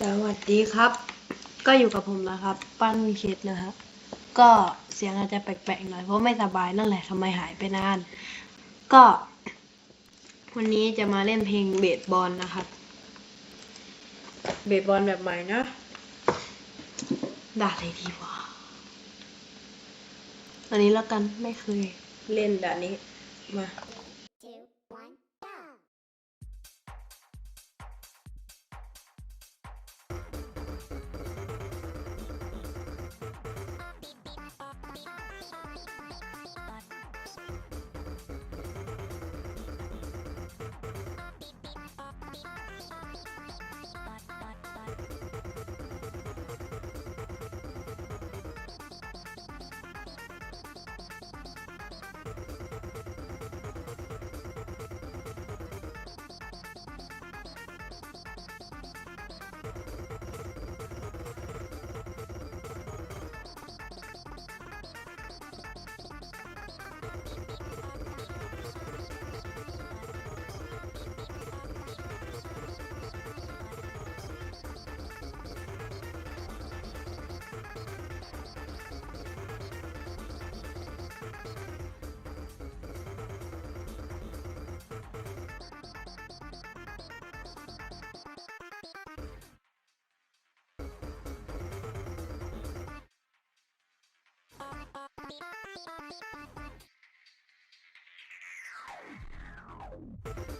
สวัสดีครับ ก็อยู่กับผมนะครับ ปั้นคิดนะครับ ก็เสียงอาจจะแปลกๆหน่อยเพราะไม่สบายนั่นแหละทำไมหายไปนาน ก็ วันนี้จะมาเล่นเพลงเบสบอลนะครับ เบสบอลแบบใหม่นะด่าอะไรดีวะอันนี้แล้วกันไม่เคยเล่นด่านนี้มา you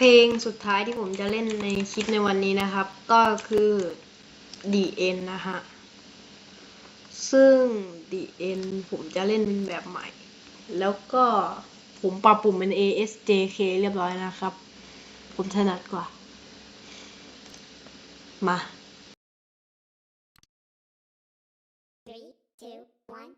เพลงสุดท้ายที่ผมจะเล่นในคลิปในวันนี้นะครับ ก็คือ The End นะฮะ ซึ่ง The End ผมจะเล่นเป็นแบบใหม่ แล้วก็ผมปรับปุ่มเป็น ASJK เรียบร้อยนะครับ ผมถนัดกว่า มา Three, two, one,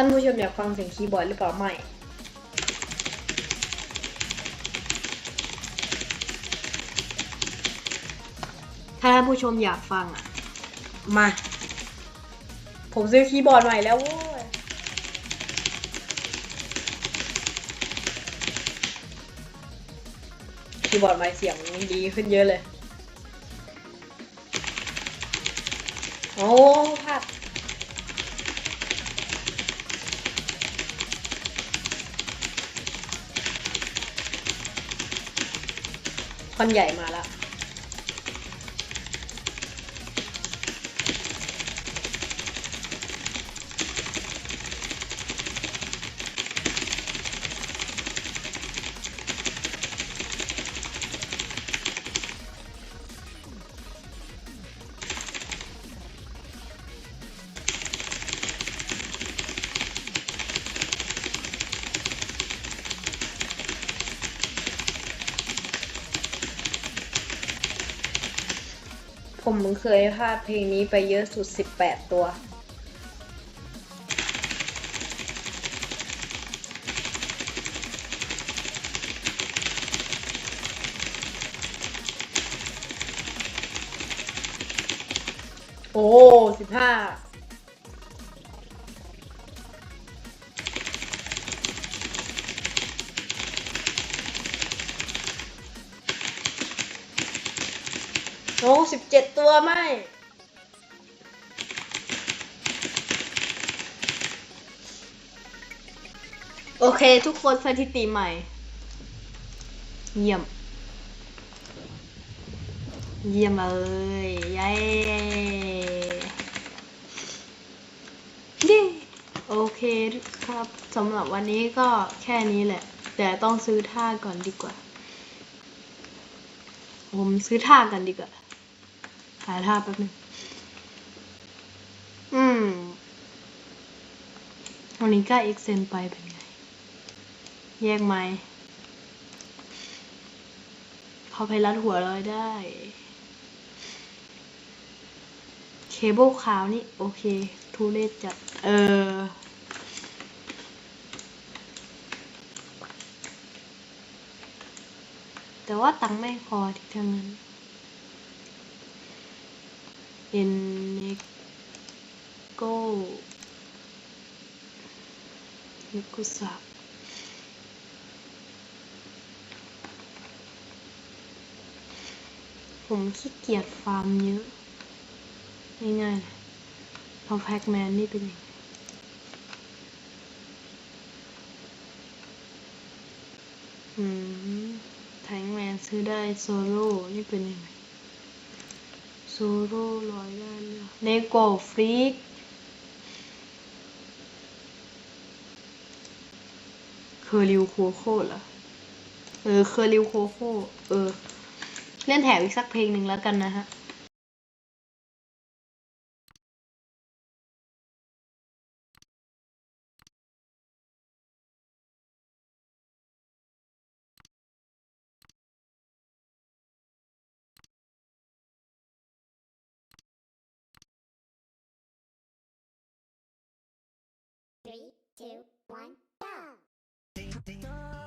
ท่านผู้ชมอยากฟังเสียงคีย์บอร์ดหรือเปล่าไม่ถ้าท่านผู้ชมอยากฟังอะ มา ผมซื้อคีย์บอร์ดใหม่แล้วโว้ยคีย์บอร์ดใหม่เสียงดีขึ้นเยอะเลย คอนใหญ่มาแล้ว ผมเคยพลาดเพลงนี้ไปเยอะสุด 18 ตัว โอ้สิบห้า สิบเจ็ดตัวไม่ โอเคทุกคนสถิติใหม่ เยี่ยม เยี่ยมเลยเย้เย้โอเคครับสำหรับวันนี้ก็แค่นี้แหละ แต่ต้องซื้อท่าก่อนดีกว่า ผมซื้อท่ากันดีกว่า หาท่าแป๊บนึงอืมวันนี้ก็เอ็กเซนไปเป็นไง แยกไหมเขาไปรัดหัวเราได้ เคเบิลขาวนี่ โอเคทูเลศจัด เออแต่ว่าตังค์ไม่พอที่ทั้งนั้น เอ็นเนโกเนโกสะผมขี้เกียจฟาร์มเยอะ ง่ายๆเลยเอแพ็กแมนนี่เป็นยังไงอืม แทงแมนซื้อได้โซโล่ นี่เป็นยังไง ซโล่ลอยด้เลยเนโกฟรีกเคอริวโคโค่เหรอ เออ เคอริวโคโค่ เออ เล่นแถวอีกสักเพลงหนึ่งแล้วกันนะฮะ two, one, go!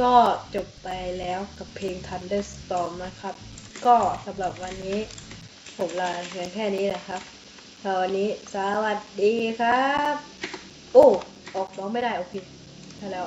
ก็จบไปแล้วกับเพลง Thunderstorm นะครับ ก็สำหรับวันนี้ผมลาเพียงแค่นี้นะครับสวันนี้สวัสดีครับ โอ้ ออกร้องไม่ได้ โอเคใช่แล้ว